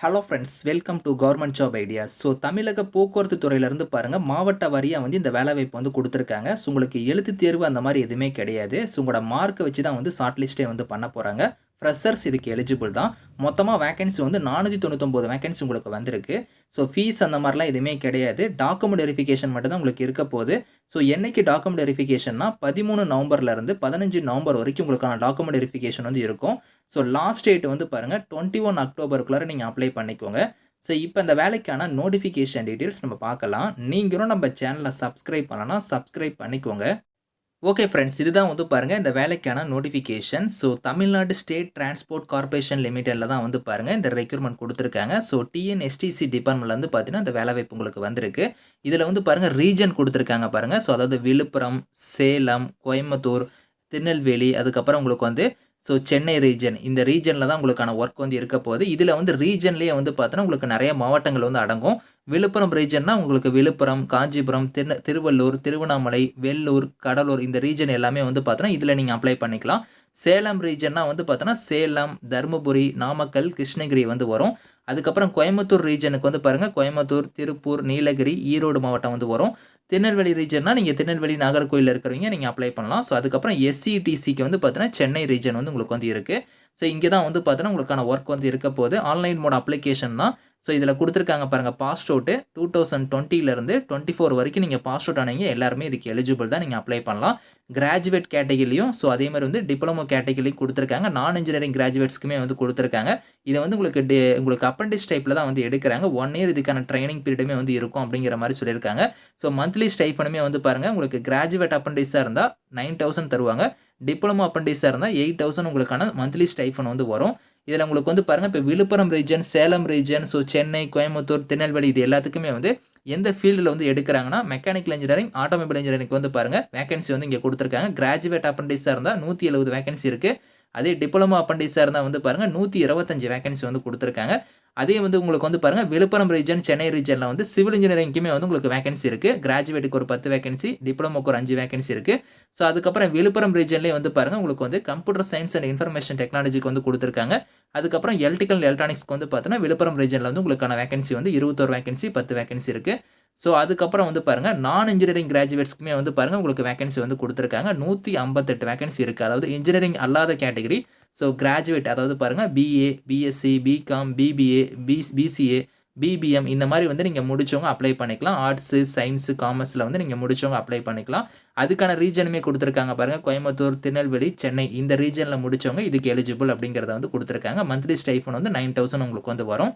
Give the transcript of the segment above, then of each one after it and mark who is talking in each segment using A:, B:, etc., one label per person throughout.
A: Hello friends welcome to government job ideas so தமிழக போக்குவரத்து துறையிலேருந்து பாருங்கள் மாவட்ட வாரியாக வந்து இந்த வேலைவாய்ப்பு வந்து கொடுத்துருக்காங்க. ஸோ உங்களுக்கு எழுத்து தேர்வு அந்த மாதிரி எதுவுமே கிடையாது. ஸோ உங்களோட மார்க்கை வச்சு தான் வந்து ஷார்ட் லிஸ்ட்டே வந்து பண்ண போகிறாங்க ஃப்ரெஷர்ஸ் இதுக்கு எலிஜிபிள் தான். மொத்தமாக வேகன்சி வந்து நானூற்றி தொண்ணூத்தொம்பது வேகன்சி உங்களுக்கு வந்திருக்கு. ஸோ ஃபீஸ் அந்த மாதிரிலாம் எதுவுமே கிடையாது. டாக்குமெண்ட் வெரிஃபிகேஷன் மட்டும் தான் உங்களுக்கு இருக்க போகுது. ஸோ என்னைக்கு டாக்குமெண்ட் வெரிஃபிகேஷன்னா பதிமூணு நவம்பர்லேருந்து பதினஞ்சு நவம்பர் வரைக்கும் உங்களுக்கான டாக்குமெண்ட் வெரிஃபிகேஷன் வந்து இருக்கும். ஸோ லாஸ்ட் டேட் வந்து பாருங்கள் டுவெண்ட்டி ஒன் அக்டோபருக்குள்ளார நீங்கள் அப்ளை பண்ணிக்கோங்க. ஸோ இப்போ இந்த வேலைக்கான நோட்டிஃபிகேஷன் டீட்டெயில்ஸ் நம்ம பார்க்கலாம். நீங்களும் நம்ம சேனலை சப்ஸ்கிரைப் பண்ணலாம் சப்ஸ்கிரைப் பண்ணிக்கோங்க. ஓகே ஃப்ரெண்ட்ஸ் இதுதான் வந்து பாருங்கள் இந்த வேலைக்கான notification so Tamil Nadu state transport corporation லிமிடெடில் தான் வந்து பாருங்கள் இந்த ரெக்யூர்மெண்ட் கொடுத்துருக்காங்க. ஸோ டிஎன்எஸ்டிசி டிபார்ட்மெண்ட்லேருந்து பார்த்தீங்கன்னா இந்த வேலைவாய்ப்பு உங்களுக்கு வந்திருக்கு. இதில் வந்து பாருங்கள் ரீஜன் கொடுத்துருக்காங்க பாருங்கள் ஸோ அதாவது விழுப்புரம் சேலம் கோயம்புத்தூர் திருநெல்வேலி அதுக்கப்புறம் உங்களுக்கு வந்து ஸோ சென்னை ரீஜன் இந்த ரீஜனில் தான் உங்களுக்கான ஒர்க் வந்து இருக்க போகுது. இதில் வந்து ரீஜன்லேயே வந்து பார்த்தோன்னா உங்களுக்கு நிறைய மாவட்டங்கள் வந்து அடங்கும். விழுப்புரம் ரீஜன்னா உங்களுக்கு விழுப்புரம் காஞ்சிபுரம் திரு திருவள்ளூர் திருவண்ணாமலை வெள்ளூர் கடலூர் இந்த ரீஜன் எல்லாமே வந்து பார்த்தோன்னா இதில் நீங்கள் அப்ளை பண்ணிக்கலாம். சேலம் ரீஜன்னா வந்து பார்த்தோன்னா சேலம் தருமபுரி நாமக்கல் கிருஷ்ணகிரி வந்து வரும். அதுக்கப்புறம் கோயம்புத்தூர் ரீஜனுக்கு வந்து பாருங்கள் கோயம்புத்தூர் திருப்பூர் நீலகிரி ஈரோடு மாவட்டம் வந்து வரும். திருநெல்வேலி ரீஜன்னா நீங்கள் திருநெல்வேலி நாகர்கோயில் இருக்கிறவங்க நீங்கள் அப்ளை பண்ணலாம். ஸோ அதுக்கப்புறம் எஸ்சிடிசிக்கு வந்து பார்த்தீங்கன்னா சென்னை ரீஜன் வந்து உங்களுக்கு வந்து இருக்குது ஸோ இங்கே தான் வந்து பார்த்தீங்கன்னா உங்களுக்கான ஒர்க் வந்து இருக்க போகுது. ஆன்லைன் மோட் அப்ளிகேஷன் தான் ஸோ இதில் கொடுத்துருக்காங்க பாருங்கள் பாஸ் அவுட்டு டூ தௌசண்ட் டுவெண்ட்டிலேருந்து டுவெண்ட்டி ஃபோர் வரைக்கும் நீங்கள் பாஸ் அவுட் ஆனீங்க. எல்லாருமே இதுக்கு எலிஜிபிள் தான் நீங்கள் அப்ளை பண்ணலாம். கிராஜுவேட் கேட்டகிரிலையும் ஸோ அதே மாதிரி வந்து டிப்ளமோ கேட்டகிரிலையும் கொடுத்துருக்காங்க. நான் இன்ஜினியரிங் கிராஜுவேட்ஸ்க்குமே வந்து கொடுத்துருக்காங்க. இதை வந்து உங்களுக்கு டி உங்களுக்கு அப்ரண்டிஸ் டைப்பில் தான் வந்து எடுக்கிறாங்க. ஒன் இயர் இதுக்கான ட்ரைனிங் பீரியடுமே வந்து இருக்கும் அப்படிங்கிற மாதிரி சொல்லியிருக்காங்க. ஸோ மந்த்லி ஸ்டைஃபனுமே வந்து பாருங்கள் உங்களுக்கு கிராஜுவேட் அப்ரண்டிஸாக இருந்தால் நைன் தௌசண்ட் தருவாங்க. டிப்ளமோ அப்ரண்டிஸாக இருந்தால் எயிட் தௌசண்ட் உங்களுக்கான மந்த்லி ஸ்டைஃபன் வந்து வரும். இதில் உங்களுக்கு வந்து பாருங்கள் இப்போ Villupuram region Salem region so Chennai Coimbatore Tirunelveli இது எல்லாத்துக்குமே வந்து எந்த ஃபீல்டில் வந்து எடுக்கிறாங்கன்னா மெக்கானிக்கல் இன்ஜினியரிங் ஆட்டோமொபைல் இன்ஜினியரிங் வந்து பாருங்கள் வேகன்சி வந்து இங்கே கொடுத்துருக்காங்க. கிராஜுவேட் அப்ரண்டிஸாக இருந்தால் நூற்றி எழுபது வேகன்சி இருக்குது அதே டிப்ளமோ அப்ரண்டிஸாக இருந்தால் வந்து பாருங்கள் நூற்றி இருபத்தஞ்சி வேகன்சி வந்து கொடுத்துருக்காங்க. அதே வந்து உங்களுக்கு வந்து பாருங்கள் விழுப்புரம் ரீஜன் சென்னை ரீஜனில் வந்து சிவில் இன்ஜினியரிங்க்குமே வந்து உங்களுக்கு வேகன்சி இருக்குது கிராஜுவேட்டுக்கு ஒரு பத்து வேகன்சி டிப்ளமோக்கு ஒரு அஞ்சு வேகன்சி இருக்குது ஸோ அதுக்கப்புறம் விழுப்புரம் ரீஜன்லேயே வந்து பாருங்கள் உங்களுக்கு வந்து கம்ப்யூட்டர் சயின்ஸ் அண்ட் இன்ஃபர்மேஷன் டெக்னாலஜிக்கு வந்து கொடுத்துருக்காங்க. அதுக்கப்புறம் எலக்ட்ரிக்கல் எலக்ட்ரானிக்ஸ்க்கு வந்து பார்த்தீங்கன்னா விழுப்புரம் ரீஜனில் வந்து உங்களுக்கான வேகன்சி வந்து இருபத்தோரு வேகன்சி பத்து வேகன்சி இருக்குது ஸோ அதுக்கப்புறம் வந்து பாருங்கள் நான் இன்ஜினியரிங் கிராஜுவேட்ஸ்க்குமே வந்து பாருங்கள் உங்களுக்கு வேகன்சி வந்து கொடுத்துருக்காங்க. நூற்றி ஐம்பத்தெட்டு வேகன்சி இருக்குது அதாவது இன்ஜினியரிங் அல்லாத கேட்டகரி ஸோ கிராஜுவேட் அதாவது பாருங்கள் BA BSc BCom BBA B BCA BBM இந்த மாதிரி வந்து நீங்கள் முடிச்சவங்க அப்ளை பண்ணிக்கலாம். ஆர்ட்ஸு சயின்ஸு காமர்ஸில் வந்து நீங்கள் முடிச்சவங்க அப்ளை பண்ணிக்கலாம். அதுக்கான ரீஜனுமே கொடுத்துருக்காங்க பாருங்கள் கோயம்புத்தூர் திருநெல்வேலி சென்னை. இந்த ரீஜனில் முடிச்சவங்க இதுக்கு எலிஜிபிள் அப்படிங்கிறத வந்து கொடுத்துருக்காங்க. மந்த்லி ஸ்டைஃபன் வந்து நைன் தௌசண்ட் உங்களுக்கு வந்து வரும்.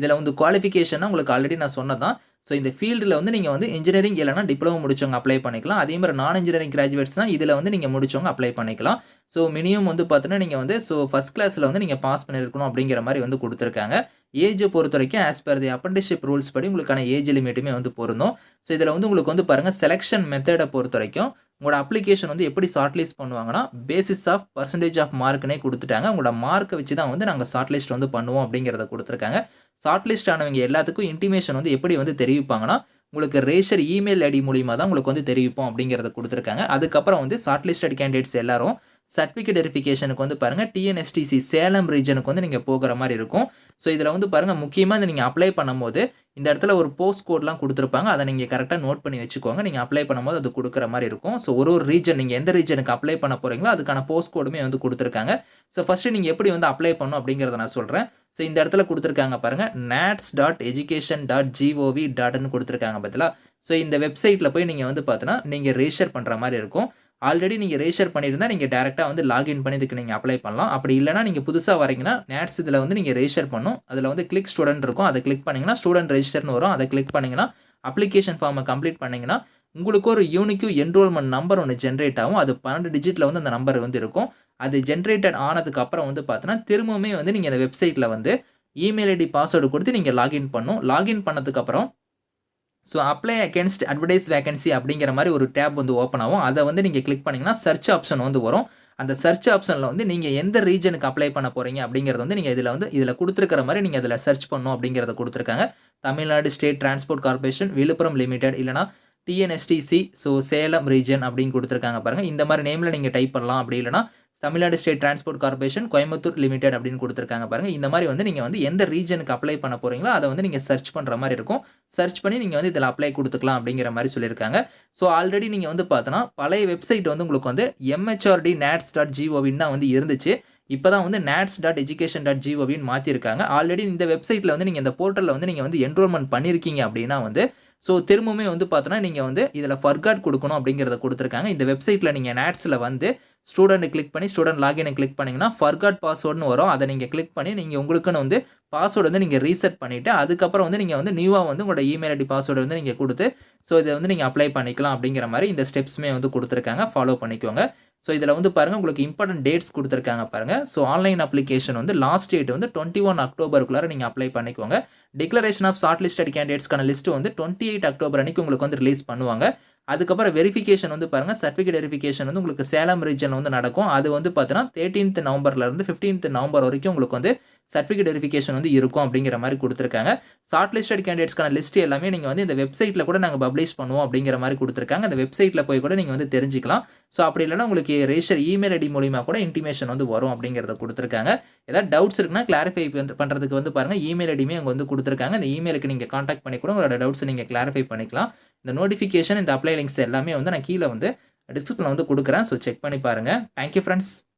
A: இதில் வந்து குவாலிஃபிகேஷன்னா உங்களுக்கு ஆல்ரெடி நான் சொன்னதான் ஸோ இந்த ஃபீல்டில் வந்து நீங்கள் வந்து இன்ஜினியரிங் இல்லைனா டிப்ளமோ முடிச்சவங்க அப்ளை பண்ணிக்கலாம். அதே மாதிரி நான் இன்ஜினியரிங் கிராஜுவேட்ஸ் தான் இதில் வந்து நீங்கள் முடிச்சவங்க அப்ளை பண்ணிக்கலாம். ஸோ மினிமம் வந்து பார்த்தீங்கன்னா நீங்கள் வந்து ஸோ ஃபஸ்ட் கிளாஸில் வந்து நீங்கள் பாஸ் பண்ணியிருக்கணும் அப்படிங்கிற மாதிரி வந்து கொடுத்துருக்காங்க. ஏஜை பொறுத்த வரைக்கும் as per the apprenticeship rules படி உங்களுக்கான ஏஜ் லிமிட்டுமே வந்து பொருந்தும். ஸோ இதில் வந்து உங்களுக்கு வந்து பாருங்கள் செலெக்ஷன் மெத்தடை பொறுத்த வரைக்கும் உங்களோட அப்ளிகேஷன் வந்து எப்படி ஷார்ட் லிஸ்ட் பண்ணுவாங்கன்னா பேசிஸ் ஆஃப் பர்சன்டேஜ் ஆஃப் மார்க்னே கொடுத்துட்டாங்க. உங்களோட மார்க்கை வச்சு தான் வந்து நாங்கள் ஷார்ட் லிஸ்ட் வந்து பண்ணுவோம் அப்படிங்கிறத கொடுத்துருக்காங்க. ஷார்ட் லிஸ்ட் ஆனவங்க எல்லாத்துக்கும் இன்டிமேஷன் வந்து எப்படி வந்து தெரிவிப்பாங்கன்னா உங்களுக்கு ரேஷர் இமெயில் ஐடி மூலிமா தான் உங்களுக்கு வந்து தெரிவிப்போம் அப்படிங்கிறத கொடுத்துருக்காங்க. அதுக்கப்புறம் வந்து ஷார்ட் லிஸ்டட் கேண்டிடேட்ஸ் எல்லாரும் சர்டிஃபிகேட் வெரிஃபிகேஷனுக்கு வந்து பாருங்கள் டிஎன்எஸ்டிசி சேலம் ரீஜனுக்கு வந்து நீங்கள் போகிற மாதிரி இருக்கும். ஸோ இதில் வந்து பாருங்கள் முக்கியமாக இந்த நீங்கள் அப்ளை பண்ணும்போது இந்த இடத்துல ஒரு போஸ்ட் கோட்லாம் கொடுத்துருப்பாங்க. அதை நீங்கள் கரெக்டாக நோட் பண்ணி வச்சுக்கோங்க. நீங்கள் அப்ளை பண்ணும்போது அது கொடுக்குற மாதிரி இருக்கும். ஸோ ஒரு ஒரு ரீஜன் நீங்கள் எந்த ரீஜனுக்கு அப்ளை பண்ண போகிறீங்களோ அதுக்கான போஸ்ட் கோடுமே வந்து கொடுத்துருக்காங்க. ஸோ ஃபஸ்ட்டு நீங்கள் எப்படி வந்து அப்ளை பண்ணும் அப்படிங்கிறத நான் சொல்கிறேன் ஸோ இந்த இடத்துல கொடுத்துருக்காங்க பாருங்கள் NATS dot education dot GOV டாட்னு கொடுத்துருக்காங்க பார்த்தீங்களா ஸோ இந்த வெப்சைட்டில் போய் நீங்கள் வந்து பார்த்தீங்கன்னா நீங்கள் ரெஜிஸ்டர் பண்ணுற மாதிரி இருக்கும். ஆல்ரெடி நீங்கள் ரெஜிஸ்டர் பண்ணியிருந்தால் நீங்கள் டேரெக்டாக வந்து லாகின் பண்ணி இதுக்கு நீங்கள் அப்ளை பண்ணலாம். அப்படி இல்லைனா நீங்கள் புதுசாக வரீங்கன்னா நேட்ஸ் இதில் வந்து நீங்கள் ரெஜிஸ்டர் பண்ணும். அதில் வந்து கிளிக் ஸ்டூடெண்ட் இருக்கும். அதை கிளிக் பண்ணிங்கன்னா ஸ்டூடெண்ட் ரெஜிஸ்டர்னு வரும். அதை கிளிக் பண்ணிங்கன்னா அப்ளிகேஷன் ஃபார்மை கம்ப்ளீட் பண்ணிங்கன்னா உங்களுக்கு ஒரு யூனிக்யூ என்ரோல்மெண்ட் நம்பர் ஒன்று ஜென்ரேட் ஆகும். அது பன்னெண்டு டிஜிட்டில் வந்து அந்த நம்பர் வந்து இருக்கும். அது ஜென்ரேட்டட் ஆனதுக்கு அப்புறம் வந்து பார்த்தீங்கன்னா திரும்பவுமே வந்து நீங்கள் அந்த வெப்சைட்டில் வந்து இமெயில் ஐடி பாஸ்வேர்டு கொடுத்து நீங்கள் லாகின் பண்ணும். லாகின் பண்ணதுக்கப்புறம் so apply against advertise vacancy அப்படிங்கிற மாதிரி ஒரு டேப் வந்து ஓப்பன் ஆகும். அதை வந்து நீங்கள் கிளிக் பண்ணிங்கன்னா சர்ச் ஆப்ஷன் வந்து வரும். அந்த சர்ச் ஆப்ஷனில் வந்து நீங்கள் எந்த ரீஜனுக்கு அப்ளை பண்ண போகிறீங்க அப்படிங்கிறது வந்து நீங்கள் இதில் வந்து இதில் கொடுத்துருக்கிற மாதிரி நீங்கள் அதில் சர்ச் பண்ணும் அப்படிங்கிறத கொடுத்துருக்காங்க. Tamil Nadu state transport corporation Viluppuram limited இல்லைனா டிஎன்எஸ்டிசி ஸோ சேலம் ரீஜன் அப்படின்னு கொடுத்துருக்காங்க பாருங்கள் இந்த மாதிரி நேமில் நீங்கள் டைப் பண்ணலாம். அப்படி இல்லைனா Tamil Nadu state transport corporation Coimbatore limited அப்படின்னு கொடுத்துருக்காங்க பாருங்கள் இந்த மாதிரி வந்து நீங்கள் வந்து எந்த ரீஜனுக்கு அப்ளை பண்ண போகிறீங்களோ அதை வந்து நீங்கள் சர்ச் பண்ணுற மாதிரி இருக்கும். சர்ச் பண்ணி நீங்கள் வந்து இதில் அப்ளை கொடுத்துக்கலாம் அப்படிங்கிற மாதிரி சொல்லியிருக்காங்க. ஸோ ஆல்ரெடி நீங்கள் வந்து பார்த்தோன்னா பழைய வெப்சைட் வந்து உங்களுக்கு வந்து எம்ஹெச்ஆர்டி நேட்ஸ் டாட் ஜிஓவின் தான் வந்து இருந்துச்சு. இப்போ தான் வந்து நேட்ஸ் டாட் எஜுகேஷன் டாட் ஜிஓவின்னு மாற்றிருக்காங்க ஆல்ரெடி இந்த வெப்சைட்டில் வந்து நீங்கள் இந்த போர்ட்டலில் வந்து நீங்கள் வந்து என்ரோல்மெண்ட் பண்ணியிருக்கீங்க அப்படின்னா வந்து ஸோ திரும்பவுமே வந்து பார்த்தோன்னா நீங்கள் வந்து இதில் ஃபர்காட் கொடுக்கணும் அப்படிங்கிறத கொடுத்துருக்காங்க. இந்த வெப்சைட்டில் நீங்கள் நேட்ஸில் வந்து ஸ்டூடெண்ட் கிளிக் பண்ணி ஸ்டூடெண்ட் லாகினை கிளிக் பண்ணிங்கன்னா ஃபர்காட் பாஸ்வேர்டுன்னு வரும். அதை நீங்கள் கிளிக் பண்ணி நீங்கள் உங்களுக்குன்னு வந்து பாஸ்வேர்டு வந்து நீங்கள் ரீசெட் பண்ணிவிட்டு அதுக்கப்புறம் வந்து நீங்கள் வந்து நியூவாக வந்து உங்களோட இமெயில் ஐடி பாஸ்வேர்டு வந்து நீங்கள் கொடுத்து ஸோ இதை வந்து நீங்கள் அப்ளை பண்ணிக்கலாம் அப்படிங்கிற மாதிரி இந்த ஸ்டெப்ஸுமே வந்து கொடுத்துருக்காங்க. ஃபாலோ பண்ணிக்கோங்க. ஸோ இதில் வந்து பாருங்கள் உங்களுக்கு இம்பார்ட்டன்ட் டேட்ஸ் கொடுத்துருக்காங்க பாருங்கள் ஸோ ஆன்லைன் அப்ளிகேஷன் வந்து லாஸ்ட் டேட் வந்து டுவெண்ட்டி ஒன் அக்டோபருக்குள்ளார நீங்கள் அப்ளை பண்ணிக்கோங்க. டிக்ளரேஷன் ஆஃப் ஷார்ட் லிஸ்டட் கேண்டிடேட்ஸ்க்கான லிஸ்ட்டு வந்து டுவெண்ட்டி எயிட் அக்டோபர் அன்றைக்கி உங்களுக்கு வந்து ரிலீஸ் பண்ணுவாங்க. அதுக்கப்புறம் வெரிஃபிகேஷன் வந்து பாருங்கள் சர்டிஃபிகேட் வெரிஃபிகேஷன் வந்து உங்களுக்கு சேலம் ரீஜன் வந்து நடக்கும். அது வந்து பார்த்தீங்கன்னா தேர்ட்டீன்த் நவம்பர்லேருந்து ஃபிஃப்டீன்த் நவம்பர் வரைக்கும் உங்களுக்கு வந்து சர்டிஃபிகேட் வெரிஃபிகேஷன் வந்து இருக்கும் அப்படிங்கிற மாதிரி கொடுத்துருக்காங்க. ஷார்ட் லிஸ்டட் கேண்டிடேட்ஸ்க்கான லிஸ்ட் எல்லாமே நீங்கள் வந்து இந்த வெப்சைட்டில் கூட நாங்கள் பப்ளிஷ் பண்ணுவோம் அப்படிங்கிற மாதிரி கொடுத்துருக்காங்க. அந்த வெப்சைட்டில் போய் கூட நீங்கள் வந்து தெரிஞ்சிக்கலாம். ஸோ அப்படி இல்லைனா உங்களுக்கு ரெஜிஸ்டர் இமெயில் ஐடி மூலிமா கூட இன்டிமேஷன் வந்து வரும் அப்படிங்கிறத கொடுத்துருக்காங்க. ஏதாவது டவுட்ஸ் இருக்குன்னா கிளாரிஃபை பண்ணுறதுக்கு வந்து பாருங்கள் இமெயில் ஐடியுமே அங்கே வந்து கொடுத்துருக்காங்க. அந்த இமெயிலுக்கு நீங்கள் காண்டாக்ட் பண்ணி கூட உங்களோட டவுட்ஸ் நீங்கள் கிளாரிஃபை பண்ணிக்கலாம். இந்த நோட்டிஃபிகேஷன் இந்த அப்ளை லிங்க்ஸ் எல்லாமே வந்து நான் கீழே வந்து டிஸ்கிரிப்ஷனில் வந்து கொடுக்குறேன். ஸோ செக் பண்ணி பாருங்கள் தேங்க்யூ ஃப்ரெண்ட்ஸ்